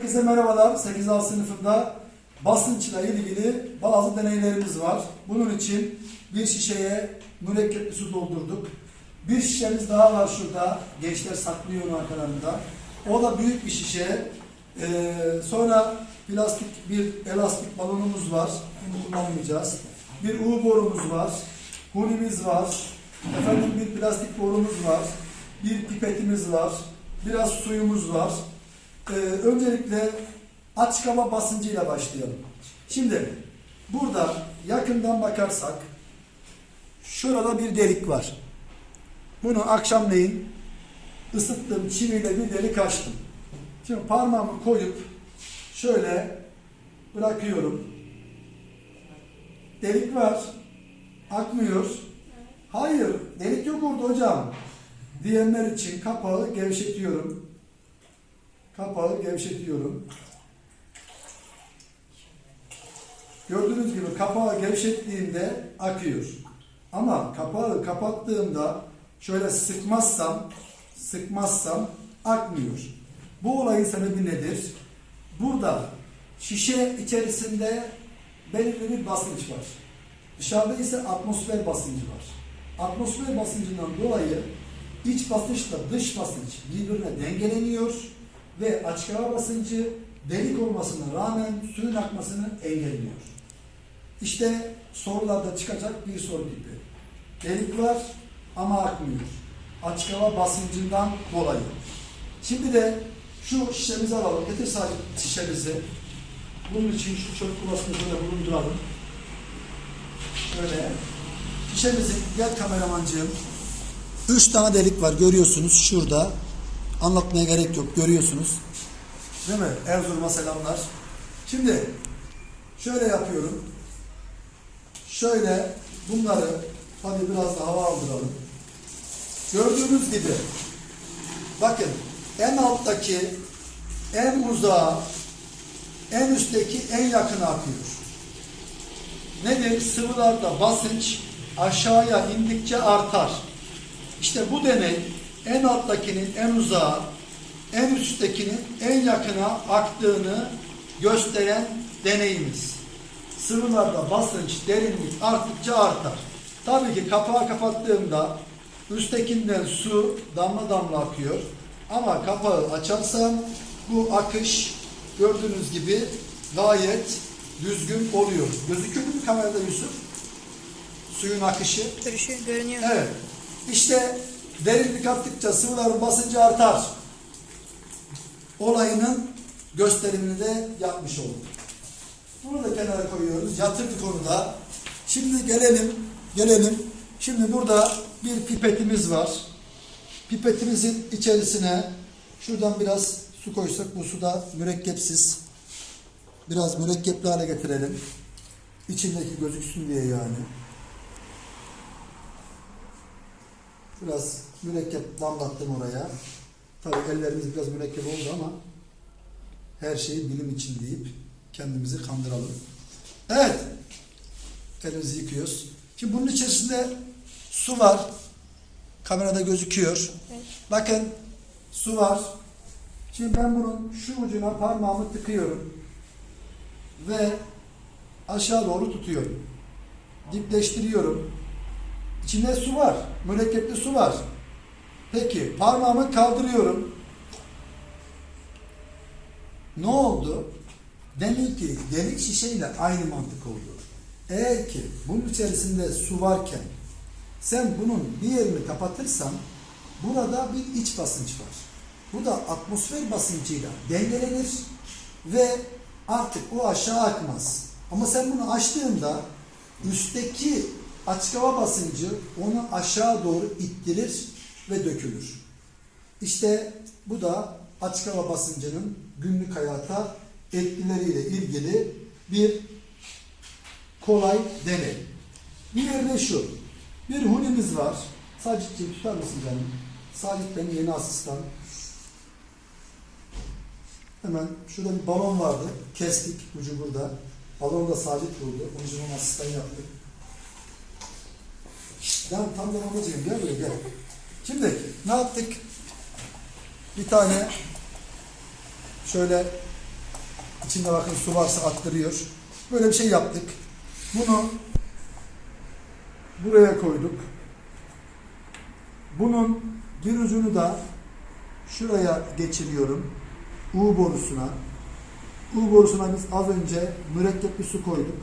Herkese merhabalar. 8. sınıfında basınçla ilgili bazı deneylerimiz var. Bunun için bir şişeye mürekkepli su doldurduk. Bir şişemiz daha var şurada. Gençler saklıyor onu arkalarında. O da büyük bir şişe. Ee, sonra plastik bir elastik balonumuz var. Bunu kullanmayacağız. Bir U borumuz var. Hunimiz var. Efendim bir plastik borumuz var. Bir pipetimiz var. Biraz suyumuz var. Ee, öncelikle açık hava basıncıyla başlayalım. Şimdi burada yakından bakarsak şurada bir delik var. Bunu akşamleyin ısıttım çiviyle bir delik açtım. Şimdi parmağımı koyup şöyle bırakıyorum. Delik var. Akmıyor. Hayır, delik yok orada hocam. Diyenler için kapağı gevşetiyorum. Kapağı gevşetiyorum. Gördüğünüz gibi kapağı gevşettiğimde akıyor. Ama kapağı kapattığımda şöyle sıkmazsam, sıkmazsam akmıyor. Bu olayın sebebi nedir? Burada şişe içerisinde belirli bir basınç var. Dışarıda ise atmosfer basıncı var. Atmosfer basıncından dolayı iç basınçla dış basınç birbirine dengeleniyor ve açık hava basıncı delik olmasına rağmen suyun akmasını engelliyor. İşte sorularda çıkacak bir soru tipi. Delik var ama akmıyor. Açık hava basıncından dolayı. Şimdi de şu şişemizi alalım. Getir sadece şişemizi. Bunun için şu çöp kovasını şöyle bulunduralım. Şöyle. Şişemizi gel kameramancığım. Üç tane delik var görüyorsunuz şurada. Anlatmaya gerek yok görüyorsunuz. Değil mi? Erzurum'a selamlar. Şimdi şöyle yapıyorum. Şöyle bunları tabii biraz da hava aldıralım. Gördüğünüz gibi bakın en alttaki en uzağa en üstteki en yakına akıyor. Nedir? Sıvılarda basınç aşağıya indikçe artar. İşte bu deney en alttakinin en uzağa, en üsttekinin en yakına aktığını gösteren deneyimiz. Sıvılarda basınç, derinlik arttıkça artar. Tabii ki kapağı kapattığımda üsttekinden su damla damla akıyor. Ama kapağı açarsam bu akış gördüğünüz gibi gayet düzgün oluyor. Gözüküyor mu kamerada Yusuf? Suyun akışı. Görüşü görünüyor. Evet. İşte derinlik arttıkça sıvıların basıncı artar. Olayının gösterimini de yapmış olduk. Bunu da kenara koyuyoruz. Yatırdık onu da. Şimdi gelelim, gelelim. Şimdi burada bir pipetimiz var. Pipetimizin içerisine şuradan biraz su koysak bu suda mürekkepsiz. Biraz mürekkepli hale getirelim. İçindeki gözüksün diye yani. Biraz mürekkep damlattım oraya. Tabii ellerimiz biraz mürekkep oldu ama her şeyi bilim için deyip kendimizi kandıralım. Evet. Elimizi yıkıyoruz. Şimdi bunun içerisinde su var. Kamerada gözüküyor. Evet. Bakın su var. Şimdi ben bunun şu ucuna parmağımı tıkıyorum. Ve aşağı doğru tutuyorum. Dipleştiriyorum. İçinde su var. Mürekkepli su var. Peki parmağımı kaldırıyorum. Ne oldu? Demek ki delik şişeyle aynı mantık oldu. Eğer ki bunun içerisinde su varken sen bunun bir yerini kapatırsan burada bir iç basınç var. Bu da atmosfer basıncıyla dengelenir ve artık o aşağı akmaz. Ama sen bunu açtığında üstteki açık hava basıncı onu aşağı doğru ittirir ve dökülür. İşte bu da açık hava basıncının günlük hayata etkileriyle ilgili bir kolay deney. Diğeri de şu. Bir hunimiz var. Sacitciğim tutar mısın canım? Sacit benim yeni asistan. Hemen şurada bir balon vardı. Kestik ucu burada. Balonu da Sacit için onu asistan yaptık. Ben tam zamanlıcıyım. Gel buraya gel. Şimdi ne yaptık? Bir tane şöyle İçinde bakın su varsa attırıyor. Böyle bir şey yaptık. Bunu buraya koyduk. Bunun bir ucunu da şuraya geçiriyorum. U borusuna. U borusuna biz az önce mürekkep bir su koyduk.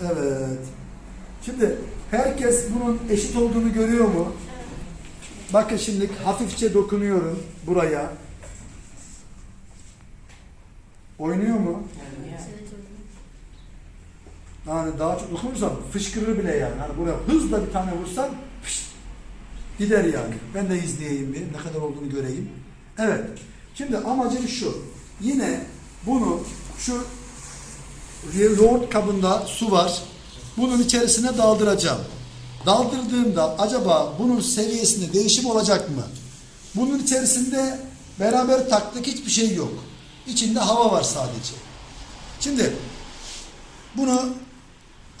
Evet. Şimdi herkes bunun eşit olduğunu görüyor mu? Bakın şimdi hafifçe dokunuyorum buraya. Oynuyor mu? Yani daha çok dokunursam fışkırır bile yani. Hani buraya hızla bir tane vursam gider yani. Ben de izleyeyim bir ne kadar olduğunu göreyim. Evet. Şimdi amacım şu. Yine bunu şu yoğurt kabında su var. Bunun içerisine daldıracağım. Daldırdığımda acaba bunun seviyesinde değişim olacak mı? Bunun içerisinde beraber taktık hiçbir şey yok. İçinde hava var sadece. Şimdi bunu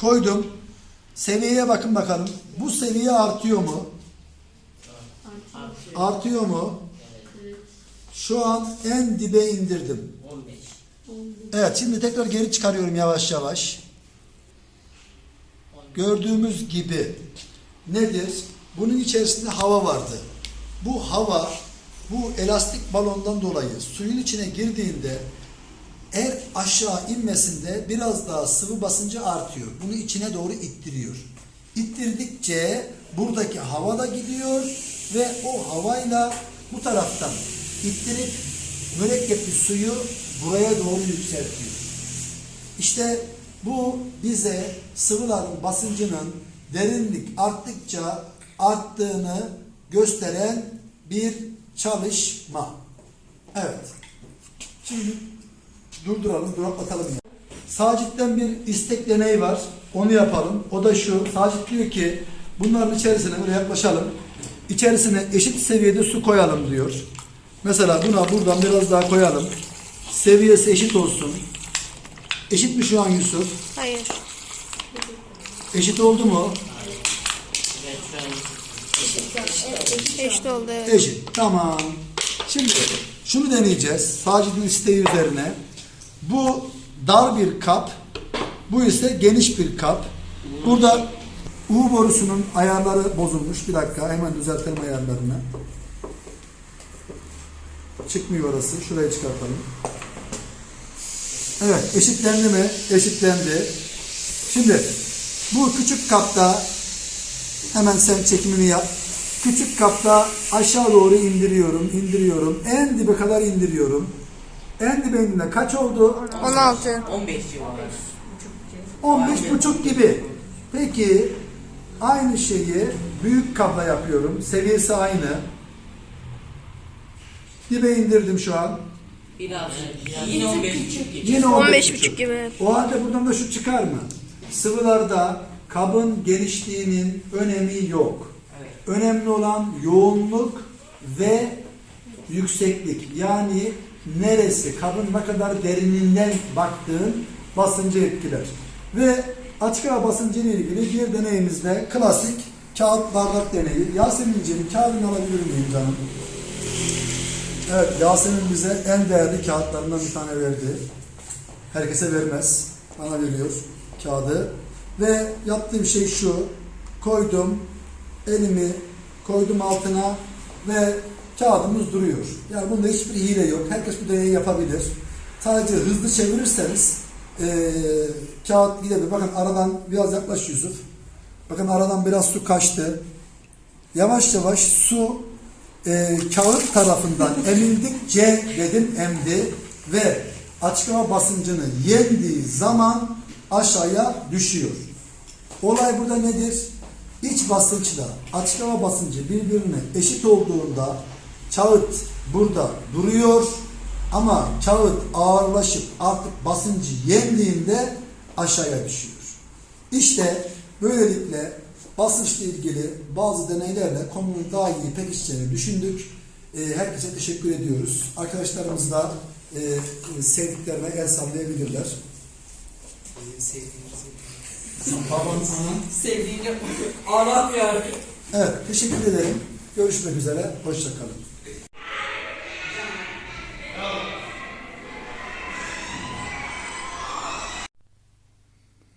koydum. Seviyeye bakın bakalım. Bu seviye artıyor mu? Artıyor mu? Şu an en dibe indirdim. 15. Evet şimdi tekrar geri çıkarıyorum yavaş yavaş. Gördüğümüz gibi nedir? Bunun içerisinde hava vardı. Bu hava bu elastik balondan dolayı suyun içine girdiğinde eğer aşağı inmesinde biraz daha sıvı basıncı artıyor. Bunu içine doğru ittiriyor. İttirdikçe buradaki hava da gidiyor ve o havayla bu taraftan ittirip mürekkepli suyu buraya doğru yükseltiyor. İşte bu bize sıvıların basıncının derinlik arttıkça arttığını gösteren bir çalışma. Evet. Şimdi durduralım, duraklatalım. ya. Sacit'ten bir istek deney var. Onu yapalım. O da şu. Sacit diyor ki bunların içerisine böyle yaklaşalım. İçerisine eşit seviyede su koyalım diyor. Mesela buna buradan biraz daha koyalım. Seviyesi eşit olsun. Eşit mi şu an Yusuf? Hayır. Eşit oldu mu? Eşit oldu. Evet. Eşit. Tamam. Şimdi şunu deneyeceğiz. Sacit'in isteği üzerine. Bu dar bir kap. Bu ise geniş bir kap. Burada U borusunun ayarları bozulmuş. Bir dakika hemen düzeltelim ayarlarını. Çıkmıyor orası. Şuraya çıkartalım. Evet eşitlendi mi? Eşitlendi. Şimdi bu küçük kapta hemen sen çekimini yap. Küçük kapta aşağı doğru indiriyorum, indiriyorum. En dibe kadar indiriyorum. En dibe indiğinde kaç oldu? 16. 15 civarı. 15 buçuk gibi. Peki aynı şeyi büyük kapla yapıyorum. Seviyesi aynı. Dibe indirdim şu an. Biraz yine 15 buçuk gibi. Yine 15 buçuk. buçuk gibi. O halde buradan da şu çıkar mı? Sıvılarda kabın genişliğinin önemi yok. Evet. Önemli olan yoğunluk ve yükseklik. Yani neresi, kabın ne kadar derininden baktığın basıncı etkiler. Ve açık hava basıncı ile ilgili bir deneyimizde klasik kağıt bardak deneyi. Yasemin'ciğim kağıdını alabilir miyim canım? Evet Yasemin bize en değerli kağıtlarından bir tane verdi. Herkese vermez. Bana veriyor kağıdı. Ve yaptığım şey şu. Koydum. Elimi koydum altına ve kağıdımız duruyor. Yani bunda hiçbir hile yok. Herkes bu deneyi yapabilir. Sadece hızlı çevirirseniz eee kağıt gidebilir. Bakın aradan biraz yaklaş Yusuf. Bakın aradan biraz su kaçtı. Yavaş yavaş su e, kağıt tarafından emildikçe dedim emdi ve açık hava basıncını yendiği zaman aşağıya düşüyor. Olay burada nedir? İç basınçla açık hava basıncı birbirine eşit olduğunda kağıt burada duruyor ama kağıt ağırlaşıp artık basıncı yendiğinde aşağıya düşüyor. İşte böylelikle Basınçla ilgili bazı deneylerle konunun daha iyi pekişeceğini düşündük. Ee, herkese teşekkür ediyoruz. Arkadaşlarımız da e, e, sevdiklerine el sallayabilirler. Ee, Sevdiğince ağlam ya. Evet, teşekkür ederim. Görüşmek üzere, hoşçakalın.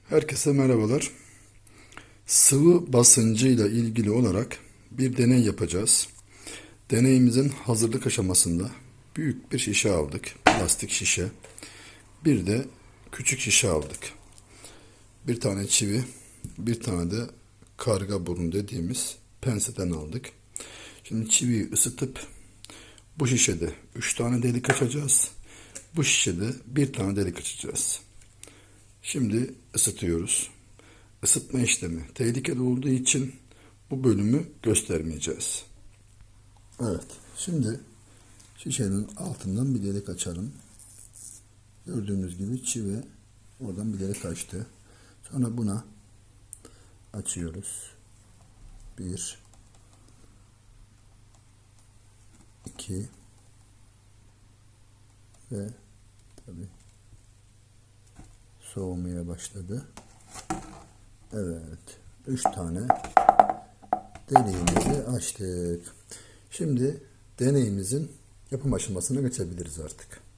Herkese merhabalar. Sıvı basıncıyla ilgili olarak bir deney yapacağız. Deneyimizin hazırlık aşamasında büyük bir şişe aldık. Plastik şişe. Bir de küçük şişe aldık. Bir tane çivi, bir tane de karga burun dediğimiz penseden aldık. Şimdi çiviyi ısıtıp bu şişede 3 tane delik açacağız. Bu şişede bir tane delik açacağız. Şimdi ısıtıyoruz. Isıtma işlemi tehlikeli olduğu için bu bölümü göstermeyeceğiz. Evet, şimdi şişenin altından bir delik açalım. Gördüğünüz gibi çivi oradan bir delik açtı. Sonra buna açıyoruz. Bir, iki ve tabii soğumaya başladı. Evet. Üç tane deliğimizi açtık. Şimdi deneyimizin yapım aşamasına geçebiliriz artık.